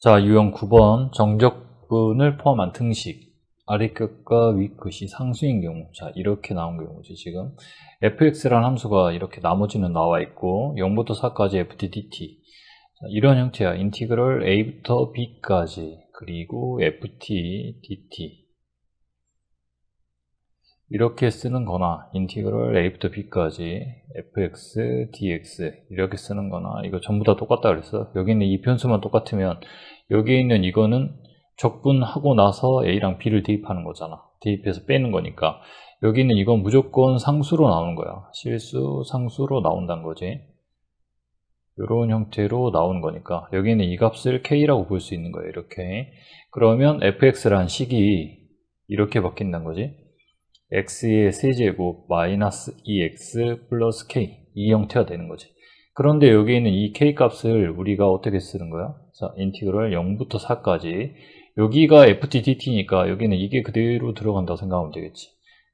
자, 유형 9번 정적분을 포함한 등식. 아래 끝과 위 끝이 상수인 경우. 자 이렇게 나온 경우지 지금. fx라는 함수가 이렇게 나머지는 나와 있고 0부터 4까지 ft dt 자, 이런 형태야. 인티그럴 a부터 b까지. 그리고 ft dt 이렇게 쓰는 거나 인티그럴 a부터 b까지 fx dx 이렇게 쓰는 거나 이거 전부 다 똑같다 그랬어. 여기 있는 이 변수만 똑같으면 여기 있는 이거는 적분하고 나서 a랑 b를 대입하는 거잖아. 대입해서 빼는 거니까. 여기 있는 이건 무조건 상수로 나오는 거야. 실수 상수로 나온다는 거지. 이런 형태로 나오는 거니까. 여기는 이 값을 k라고 볼 수 있는 거예요 이렇게. 그러면 fx라는 식이 이렇게 바뀐다는 거지 x의 세제곱 마이너스 2x 플러스 k 이 형태가 되는 거지. 그런데 여기 있는 이 k 값을 우리가 어떻게 쓰는 거야? 자, 인티그럴 0부터 4까지. 여기가 ft dt니까 여기는 이게 그대로 들어간다고 생각하면 되겠지.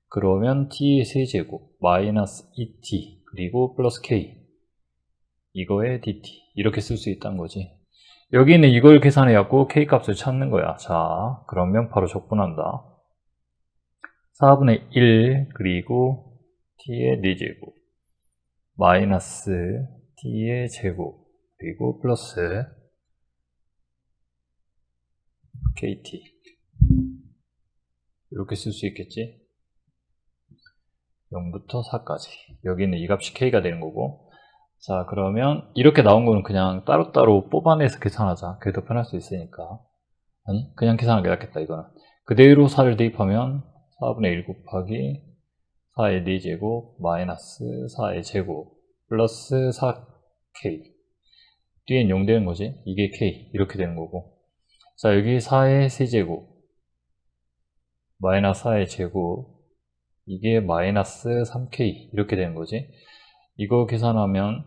그러면 t의 세제곱 마이너스 2t 그리고 플러스 k 이거에 dt 이렇게 쓸 수 있다는 거지. 여기는 이걸 계산해 갖고 k 값을 찾는 거야. 자 그러면 바로 적분한다 4분의 1 그리고 t의 4제곱 마이너스 t의 제곱 그리고 플러스 kt. 이렇게 쓸 수 있겠지? 0부터 4까지. 여기는 이 값이 k가 되는 거고. 자 그러면 이렇게 나온 거는 그냥 따로따로 뽑아내서 계산하자. 더 편할 수 있으니까. 아니 그냥 계산하기 낫겠다 이거는. 그대로 4를 대입하면 4분의 1 곱하기 4의 4제곱 마이너스 4의 제곱 플러스 4k 뒤엔 0 되는 거지? 이게 k. 이렇게 되는 거고. 자 여기 4의 세제곱 마이너스 4의 제곱 이게 마이너스 3k 이렇게 되는 거지? 이거 계산하면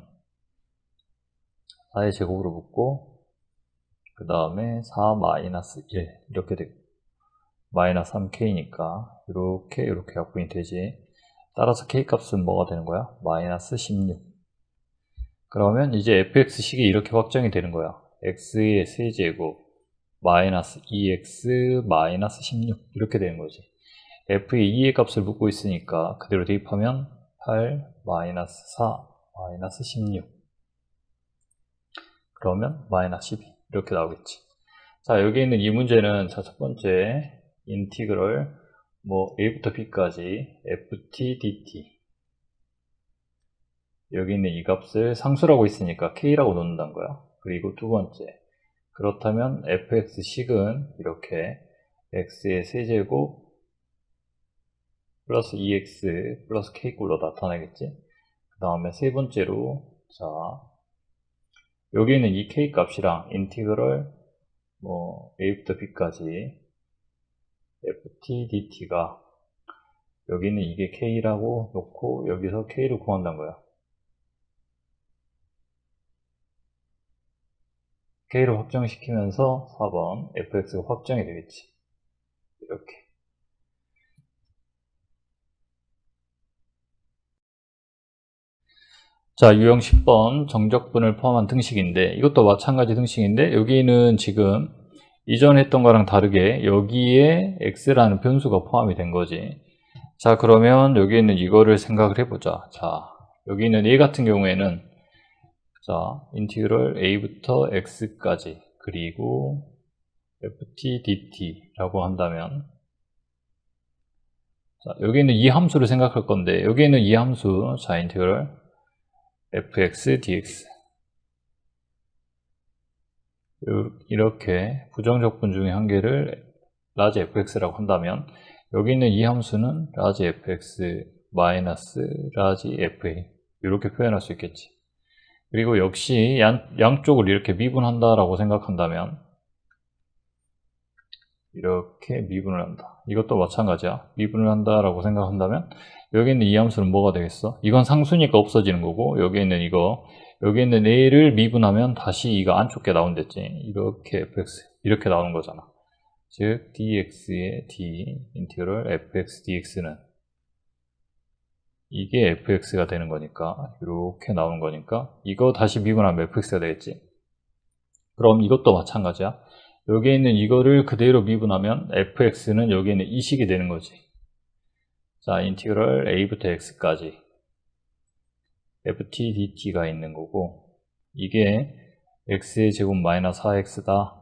4의 제곱으로 붙고 그 다음에 4 마이너스 1 이렇게 되고 마이너스 3k니까 이렇게 이렇게 약분이 되지. 따라서 k 값은 뭐가 되는 거야? 마이너스 16 그러면 이제 fx식이 이렇게 확정이 되는 거야. X의 세제곱 마이너스 2x 마이너스 16 이렇게 되는 거지. F의 2의 값을 묻고 있으니까 그대로 대입하면 8 마이너스 4 마이너스 16 그러면 마이너스 12 이렇게 나오겠지. 자 여기 있는 이 문제는 자 첫 번째 인티그럴 뭐 a부터 b까지 ft dt 여기 있는 이 값을 상수라고 있으니까 k라고 놓는다는 거야. 그리고 두 번째 그렇다면 fx식은 이렇게 x의 세제곱 플러스 2x 플러스 k꼴로 나타나겠지? 그 다음에 세 번째로 자 여기 있는 이 k 값이랑 인티그럴 뭐 a부터 b까지 ft dt가 여기는 이게 k라고 놓고 여기서 k를 구한다는 거야. K를 확정시키면서 4번 fx가 확정이 되겠지. 이렇게. 자 유형 10번 정적분을 포함한 등식인데 이것도 마찬가지 등식인데 여기는 지금 이전 했던 거랑 다르게 여기에 x라는 변수가 포함이 된 거지. 자 그러면 여기 있는 이거를 생각을 해보자. 자 여기 있는 a 같은 경우에는 자 인티그럴 a부터 x까지 그리고 ft dt 라고 한다면 자 여기 있는 이 함수를 생각할 건데 여기 있는 이 함수 자 인티그럴 fx dx 이렇게 부정적분 중에 한 개를 라지 fx라고 한다면 여기 있는 이 함수는 라지 fx 마이너스 라지 fa 이렇게 표현할 수 있겠지. 그리고 역시 양, 양쪽을 이렇게 미분한다라고 생각한다면 이렇게 미분을 한다. 이것도 마찬가지야. 미분을 한다라고 생각한다면 여기 있는 이 함수는 뭐가 되겠어? 이건 상수니까 없어지는 거고 여기 있는 이거 여기 있는 a를 미분하면 다시 이거 안쪽 게 나온댔지. 이렇게 fx 이렇게 나오는 거잖아. 즉 dx의 d 인티그럴 fx dx는 이게 fx가 되는 거니까 이렇게 나오는 거니까 이거 다시 미분하면 fx가 되겠지. 그럼 이것도 마찬가지야. 여기에 있는 이거를 그대로 미분하면 fx는 여기에 있는 이 식이 되는 거지. 자, 인티그럴 a부터 x까지 ft dt가 있는 거고 이게 x의 제곱 마이너스 4x다.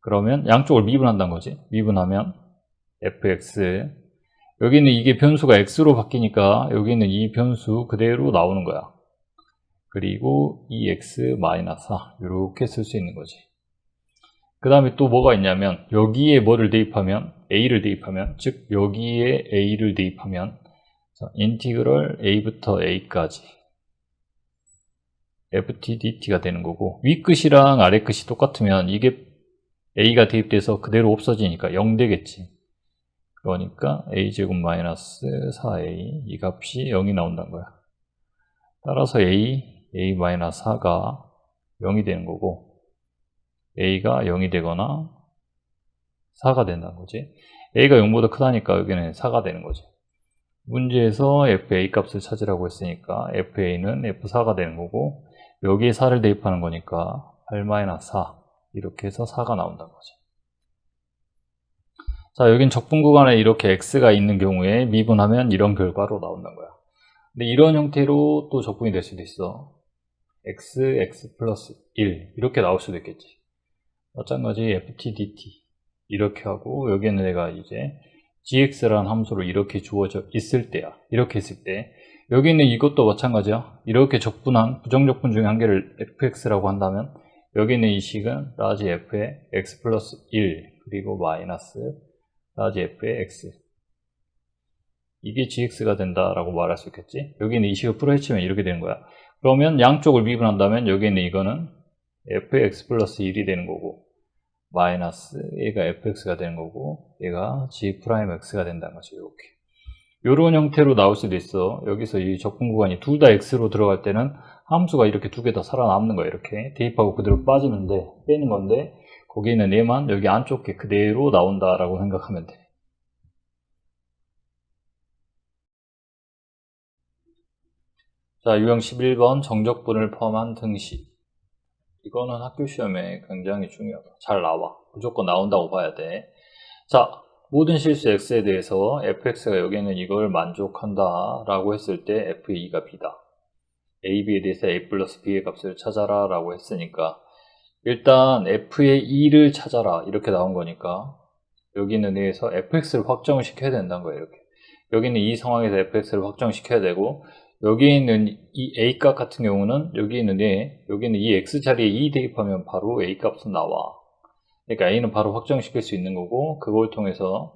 그러면 양쪽을 미분한다는 거지. 미분하면 fx 여기는 이게 변수가 x로 바뀌니까 여기 있는 이 변수 그대로 나오는 거야. 그리고 2x 마이너스 4 이렇게 쓸 수 있는 거지. 그 다음에 또 뭐가 있냐면 여기에 뭐를 대입하면 a를 대입하면 즉 여기에 a를 대입하면 인티그럴 a부터 a까지 ft dt가 되는 거고 위 끝이랑 아래 끝이 똑같으면 이게 a가 대입돼서 그대로 없어지니까 0 되겠지. 그러니까 a제곱 마이너스 4a 이 값이 0이 나온다는 거야. 따라서 a, a 마이너스 4가 0이 되는 거고 a가 0이 되거나 4가 된다는 거지. A가 0보다 크다니까 여기는 4가 되는 거지 문제에서 fa 값을 찾으라고 했으니까 fa는 f4가 되는 거고 여기에 4를 대입하는 거니까 8-4 이렇게 해서 4가 나온다는 거지. 자 여긴 적분 구간에 이렇게 x가 있는 경우에 미분하면 이런 결과로 나온다는 거야. 근데 이런 형태로 또 적분이 될 수도 있어. X, x 플러스 1 이렇게 나올 수도 있겠지. 마찬가지 ft, dt 이렇게 하고 여기는 내가 이제 gx라는 함수로 이렇게 주어져 있을 때야. 이렇게 있을 때. 여기 있는 이것도 마찬가지야. 이렇게 적분한 부정적분 중에 한 개를 fx라고 한다면 여기 있는 이 식은 라지 f의 x 플러스 1 그리고 마이너스 라지 f의 x. 이게 gx가 된다라고 말할 수 있겠지? 여기 있는 이 식을 풀어헤치면 이렇게 되는 거야. 그러면 양쪽을 미분한다면 여기 있는 이거는 f의 x 플러스 1이 되는 거고 마이너스 얘가 fx가 되는 거고 얘가 g'x가 된다는 거죠 이렇게. 이런 형태로 나올 수도 있어. 여기서 이 적분 구간이 둘 다 x로 들어갈 때는 함수가 이렇게 두개더 살아남는 거야 이렇게. 대입하고 그대로 빠지는데 빼는 건데 거기 있는 얘만 여기 안쪽에 그대로 나온다라고 생각하면 돼. 자, 유형 11번 정적분을 포함한 등식 이거는 학교 시험에 굉장히 중요하다. 잘 나와. 무조건 나온다고 봐야 돼. 자, 모든 실수 x에 대해서 fx가 여기는 이걸 만족한다 라고 했을 때 f2가 b다. a, b에 대해서 a 플러스 b의 값을 찾아라 라고 했으니까 일단 f의 2를 찾아라 이렇게 나온 거니까 여기는 의해서 fx를 확정을 시켜야 된다는 거예요 이렇게 여기는 이 상황에서 fx를 확정시켜야 되고 여기 있는 이 a값 같은 경우는 여기 있는 애, 여기 있는 이 x자리에 2 대입하면 바로 a값은 나와. 그러니까 a는 바로 확정시킬 수 있는 거고 그걸 통해서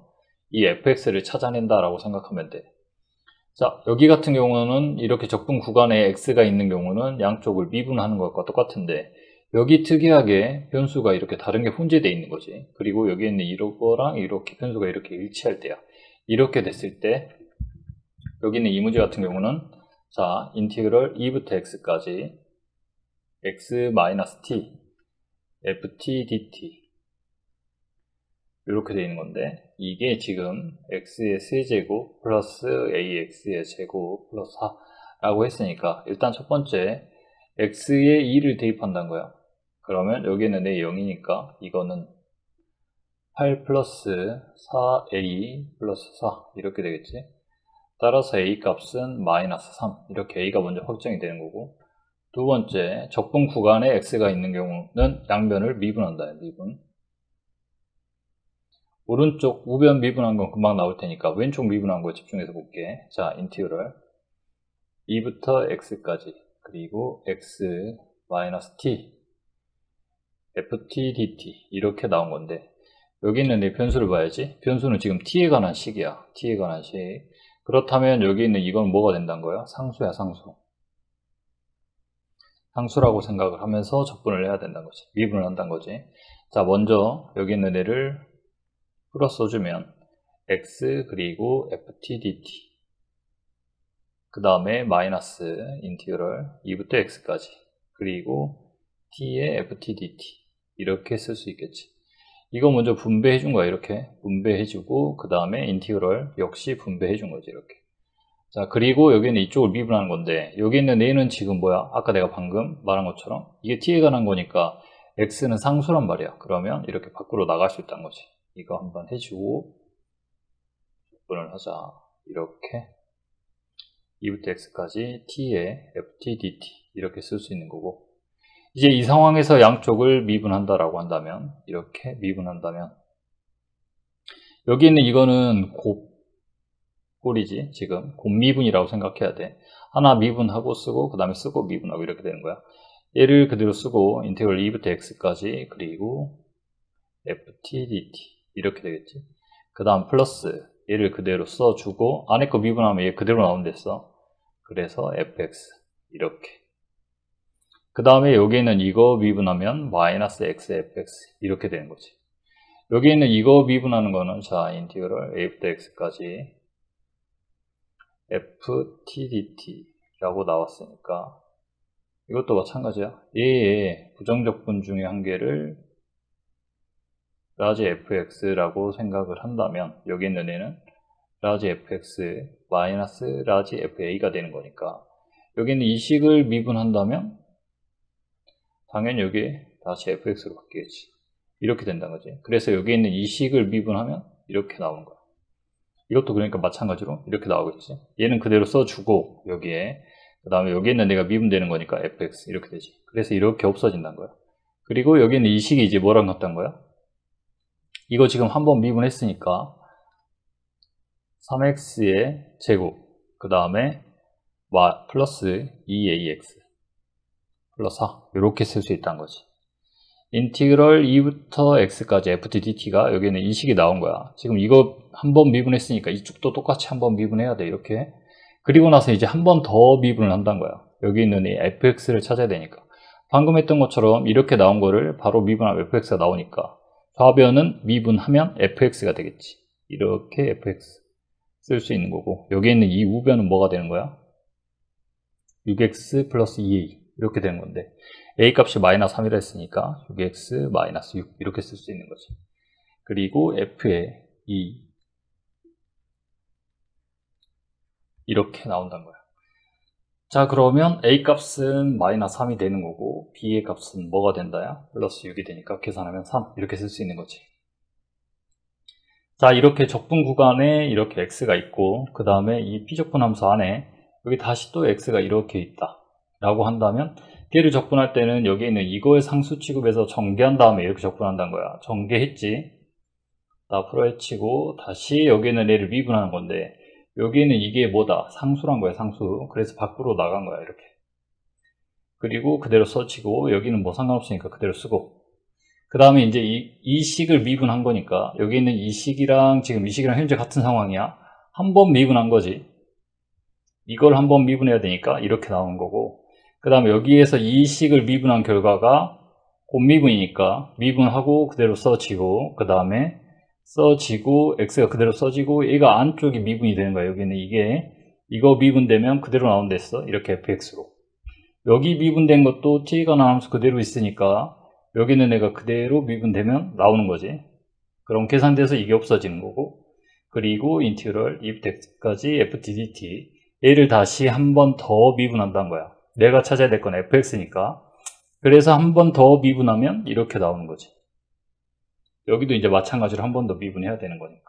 이 fx를 찾아낸다라고 생각하면 돼. 자, 여기 같은 경우는 이렇게 적분 구간에 x가 있는 경우는 양쪽을 미분하는 것과 똑같은데 여기 특이하게 변수가 이렇게 다른 게 혼재되어 있는 거지. 그리고 여기 있는 이거랑 이렇게 변수가 이렇게 일치할 때야. 이렇게 됐을 때 여기 있는 이 문제 같은 경우는 자, 인티그럴 2부터 x까지. x-t ft dt. 이렇게 되어 있는 건데 이게 지금 x의 세제곱 플러스 ax의 제곱 플러스 4라고 했으니까 일단 첫 번째 x에 2를 대입한다는 거야. 그러면 여기는 내 0이니까 이거는 8 플러스 4a 플러스 4 이렇게 되겠지 따라서 a 값은 마이너스 3 이렇게 a가 먼저 확정이 되는 거고 두 번째 적분 구간에 x가 있는 경우는 양변을 미분한다 미분. 오른쪽 우변 미분한 건 금방 나올 테니까 왼쪽 미분한 거 집중해서 볼게. 자 인티그럴. 2부터 x까지. 그리고 x 마이너스 t. Ft dt. 이렇게 나온 건데 여기 있는 내 변수를 봐야지. 변수는 지금 t에 관한 식이야. T에 관한 식 그렇다면 여기 있는 이건 뭐가 된다는 거야? 상수야 상수. 상수라고 생각을 하면서 적분을 해야 된다는 거지. 미분을 한다는 거지. 자 먼저 여기 있는 애를 풀어 써주면 x 그리고 ft dt. 그 다음에 마이너스 인티그럴 2부터 x까지. 그리고 t의 ft dt. 이렇게 쓸 수 있겠지 이거 먼저 분배해 준 거야 이렇게 분배해 주고 그 다음에 인티그럴 역시 분배해 준 거지 이렇게 자 그리고 여기는 이쪽을 미분하는 건데 여기 있는 얘는 지금 뭐야 아까 내가 방금 말한 것처럼 이게 t에 관한 거니까 x는 상수란 말이야. 그러면 이렇게 밖으로 나갈 수 있다는 거지. 이거 한번 해주고 접근을 하자. 이렇게 2부터 x까지 t에 ft dt 이렇게 쓸 수 있는 거고 이제 이 상황에서 양쪽을 미분한다라고 한다면 이렇게 미분한다면 여기 있는 이거는 곱꼴이지 지금. 곱미분이라고 생각해야 돼. 하나 미분하고 쓰고 그 다음에 쓰고 미분하고 이렇게 되는 거야. 얘를 그대로 쓰고 인테그럴 2부터 x까지 그리고 ft dt. 이렇게 되겠지? 그 다음 플러스 얘를 그대로 써주고 안에 거 미분하면 얘 그대로 나온댔어. 그래서 fx 이렇게 그 다음에 여기 있는 이거 미분하면 마이너스 x fx 이렇게 되는 거지. 여기 있는 이거 미분하는 거는 자 인티그럴 a부터 x까지 ft dt 라고 나왔으니까 이것도 마찬가지야. 얘의 부정적분 중에 한 개를 라지 fx라고 생각을 한다면 여기 있는 애는 라지 fx 마이너스 라지 fa가 되는 거니까 여기 있는 이 식을 미분한다면 당연히 여기에 다시 fx로 바뀌겠지. 이렇게 된다는 거지. 그래서 여기 있는 이 식을 미분하면 이렇게 나오는 거야. 이것도 그러니까 마찬가지로 이렇게 나오겠지. 얘는 그대로 써주고 여기에 그 다음에 여기 있는 내가 미분되는 거니까 fx 이렇게 되지. 그래서 이렇게 없어진다는 거야. 그리고 여기 있는 이 식이 이제 뭐랑 같다는 거야? 이거 지금 한번 미분했으니까 3x의 제곱 그 다음에 플러스 2ax 플러스 4 이렇게 쓸 수 있다는 거지. 인티그럴 2부터 x까지 ftdt가 여기는 인식이 나온 거야. 지금 이거 한 번 미분했으니까 이쪽도 똑같이 한 번 미분해야 돼 이렇게. 그리고 나서 이제 한 번 더 미분을 한다는 거야. 여기 있는 이 fx를 찾아야 되니까. 방금 했던 것처럼 이렇게 나온 거를 바로 미분하면 fx가 나오니까 좌변은 미분하면 fx가 되겠지. 이렇게 fx 쓸 수 있는 거고 여기 있는 이 우변은 뭐가 되는 거야? 6x 플러스 2a 이렇게 되는 건데 a 값이 마이너스 3이라 했으니까 6x 마이너스 6 이렇게 쓸 수 있는 거지. 그리고 f의 2 이렇게 나온다는 거야. 자 그러면 a 값은 마이너스 3이 되는 거고 b의 값은 뭐가 된다야? 플러스 6이 되니까 계산하면 3 이렇게 쓸 수 있는 거지. 자 이렇게 적분 구간에 이렇게 x가 있고 그 다음에 이 피적분 함수 안에 여기 다시 또 x가 이렇게 있다 라고 한다면 걔를 적분할 때는 여기 있는 이거의 상수 취급해서 전개한 다음에 이렇게 적분한다는 거야. 전개했지. 다 풀어헤치고 다시 여기 있는 얘를 미분하는 건데 여기는 이게 뭐다? 상수란 거야 상수. 그래서 밖으로 나간 거야 이렇게. 그리고 그대로 써치고 여기는 뭐 상관없으니까 그대로 쓰고. 그 다음에 이제 이, 이 식을 미분한 거니까 여기 있는 이 식이랑 지금 이 식이랑 현재 같은 상황이야. 한 번 미분한 거지. 이걸 한 번 미분해야 되니까 이렇게 나오는 거고 그 다음에 여기에서 이 식을 미분한 결과가 곱미분이니까 미분하고 그대로 써지고 그 다음에 써지고 x가 그대로 써지고 얘가 안쪽이 미분이 되는 거야 여기는 이게 이거 미분되면 그대로 나온댔어. 이렇게 fx로. 여기 미분된 것도 t가 나오면서 그대로 있으니까 여기는 내가 그대로 미분되면 나오는 거지. 그럼 계산돼서 이게 없어지는 거고. 그리고 인티그럴 2x까지 ftdt 얘를 다시 한 번 더 미분한다는 거야 내가 찾아야 될 건 fx니까. 그래서 한 번 더 미분하면 이렇게 나오는 거지. 여기도 이제 마찬가지로 한 번 더 미분해야 되는 거니까